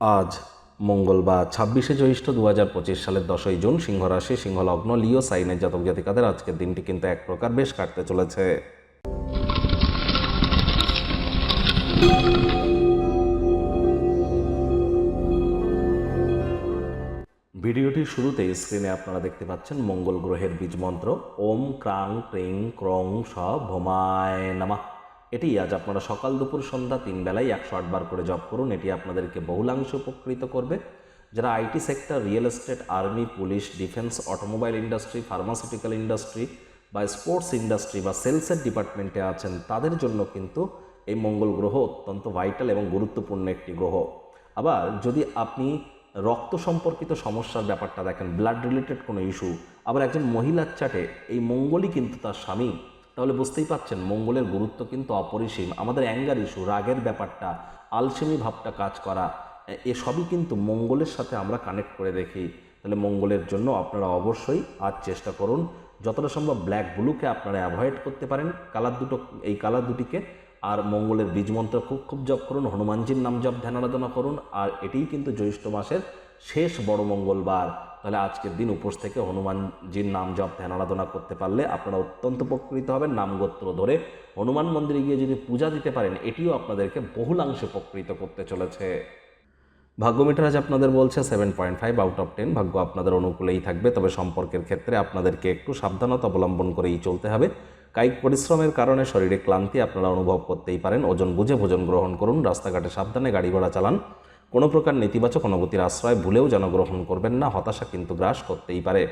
আজ মঙ্গলবার, ছাব্বিশে জ্যৈষ্ঠ দু হাজার পঁচিশ সালের দশই জুন সিংহ রাশি সিংহলগ্ন, লিও সাইনের জাতক জাতিকাদের আজকের দিনটি কিন্তু এক প্রকার বেশ কাটতে চলেছে। ভিডিওটির শুরুতে স্ক্রিনে আপনারা দেখতে পাচ্ছেন মঙ্গল গ্রহের বীজ মন্ত্র, ওম ক্রাং ক্রিং ক্রং স ভোমায় নামা। এটি আজ আপনারা সকাল দুপুর সন্ধ্যা তিন বেলায় একশো আটবার করে জব করুন। এটি আপনাদেরকে বহুলাংশে উপকৃত করবে। যারা IT sector, real estate, army, police, defence, automobile industry, pharmaceutical industry বা স্পোর্টস ইন্ডাস্ট্রি বা সেলসের ডিপার্টমেন্টে আছেন, তাদের জন্য কিন্তু এই মঙ্গল গ্রহ অত্যন্ত ভাইটাল এবং গুরুত্বপূর্ণ একটি গ্রহ। আবার যদি আপনি রক্ত সম্পর্কিত সমস্যার ব্যাপারটা দেখেন, ব্লাড রিলেটেড কোনো ইস্যু, আবার একজন মহিলার চাটে এই মঙ্গলই কিন্তু তার স্বামী তাহলে বুঝতেই পাচ্ছেন মঙ্গলের গুরুত্ব কিন্তু অপরিসীম। আমাদের অ্যাঙ্গার ইস্যু রাগের ব্যাপারটা, আলসেমি ভাবটা কাজ করা এসবই কিন্তু মঙ্গলের সাথে আমরা কানেক্ট করে দেখি। তাহলে মঙ্গলের জন্য আপনারা অবশ্যই আজ চেষ্টা করুন, যতটা সম্ভব ব্ল্যাক ব্লুকে আপনারা অ্যাভয়েড করতে পারেন। কালার দুটো, এই কালার দুটিকে, আর মঙ্গলের বীজ মন্ত্র খুব খুব জপ করুন, হনুমানজির নাম জপ ধ্যান আরাধনা করুন, আর এটিই কিন্তু জ্যৈষ্ঠ মাসের শেষ বড় মঙ্গলবার। তাহলে আজকের দিন উপোস থেকে হনুমানজির নাম জপ ধ্যান আরাধনা করতে পারলে আপনারা অত্যন্ত উপকৃত হবেন নামগোত্র ধরে। হনুমান মন্দিরে গিয়ে যদি পূজা দিতে পারেন, এটিও আপনাদেরকে বহুলাংশে উপকৃত করতে চলেছে। ভাগ্য মিটার আজ আপনাদের বলছে seven point five out of ten ভাগ্য আপনাদের অনুকূলেই থাকবে। তবে সম্পর্কের ক্ষেত্রে আপনাদেরকে একটু সাবধানতা অবলম্বন করেই চলতে হবে। কায়িক পরিশ্রমের কারণে শরীরে ক্লান্তি আপনারা অনুভব করতেই পারেন। ওজন বুঝে ভোজন গ্রহণ করুন, রাস্তাঘাটে সাবধানে গাড়ি ঘোড়া চালান। কোনো প্রকার নেতিবাচক অনুভূতির আশ্রয় ভুলেও যেন গ্রহণ করবেন না, হতাশা কিন্তু গ্রাস করতেই পারে।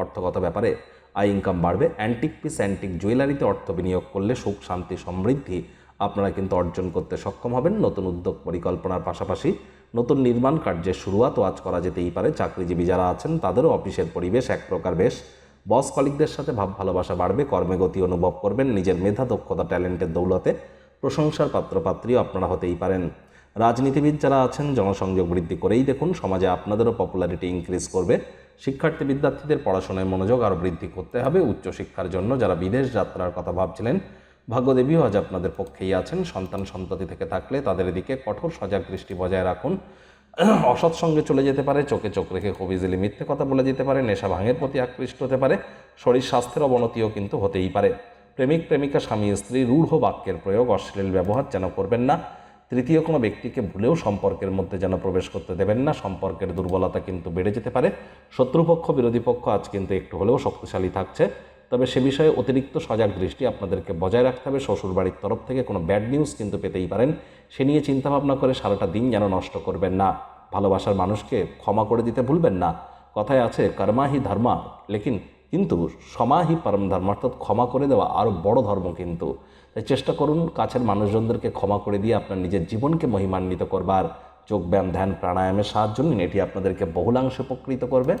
অর্থগত ব্যাপারে, আয় ইনকাম বাড়বে অ্যান্টিক পিস অ্যান্টিক জুয়েলারিতে অর্থ বিনিয়োগ করলে সুখ, শান্তি, সমৃদ্ধি আপনারা কিন্তু অর্জন করতে সক্ষম হবেন। নতুন উদ্যোগ পরিকল্পনার পাশাপাশি নতুন নির্মাণ কার্যের শুরুয়াতও আজ করা যেতেই পারে। চাকরিজীবী যারা আছেন, তাদেরও অফিসের পরিবেশ এক প্রকার বেশ। বস কলিকদের সাথে ভাব ভালোবাসা বাড়বে, কর্মে গতি অনুভব করবেন, নিজের মেধা, দক্ষতা, ট্যালেন্টের দৌলতে প্রশংসার পাত্রপাত্রীও আপনারা হতেই পারেন। রাজনীতিবিদ যারা আছেন, জনসংযোগ বৃদ্ধি করেই দেখুন, সমাজে আপনাদেরও পপুলারিটি ইনক্রিজ করবে। শিক্ষার্থী বিদ্যার্থীদের পড়াশোনায় মনোযোগ আরও বৃদ্ধি করতে হবে। উচ্চশিক্ষার জন্য যারা বিদেশ যাত্রার কথা ভাবছিলেন ভাগ্যদেবীও আজ আপনাদের পক্ষেই আছেন। সন্তান সন্ততি থেকে থাকলে তাদের দিকে কঠোর সজাগ দৃষ্টি বজায় রাখুন। অসৎ সঙ্গে চলে যেতে পারে, চোখে চোখ রেখে খুব ইজিলি মিথ্যে কথা বলে যেতে পারে, নেশা ভাঙের প্রতি আকৃষ্ট হতে পারে, শরীর স্বাস্থ্যের অবনতিও কিন্তু হতেই পারে। প্রেমিক, প্রেমিকা, স্বামী, স্ত্রী, রূঢ় বাক্যের প্রয়োগ, অশ্লীল ব্যবহার যেন করবেন না। তৃতীয় কোনো ব্যক্তিকে ভুলেও সম্পর্কের মধ্যে যেন প্রবেশ করতে দেবেন না, সম্পর্কের দুর্বলতা কিন্তু বেড়ে যেতে পারে। শত্রুপক্ষ, বিরোধী পক্ষ আজ কিন্তু একটু হলেও শক্তিশালী থাকছে। তবে সে বিষয়ে অতিরিক্ত সজাগ দৃষ্টি আপনাদেরকে বজায় রাখতে হবে। শ্বশুরবাড়ির তরফ থেকে কোনো ব্যাড নিউজ কিন্তু পেতেই পারেন। সে নিয়ে চিন্তাভাবনা করে সারাটা দিন যেন নষ্ট করবেন না। ভালোবাসার মানুষকে ক্ষমা করে দিতে ভুলবেন না। কথায় আছে কর্মাহি ধর্মা লেকিন কিন্তু সমাহি পরম ধর্ম অর্থাৎ ক্ষমা করে দেওয়া আরও বড় ধর্ম কিন্তু। তাই চেষ্টা করুন কাছের মানুষজনদেরকে ক্ষমা করে দিয়ে আপনার নিজের জীবনকে মহিমান্বিত করবার। যোগব্যায়াম, ধ্যান, প্রাণায়ামের সাহায্য নিন, এটি আপনাদেরকে বহুলাংশে উপকৃত করবে।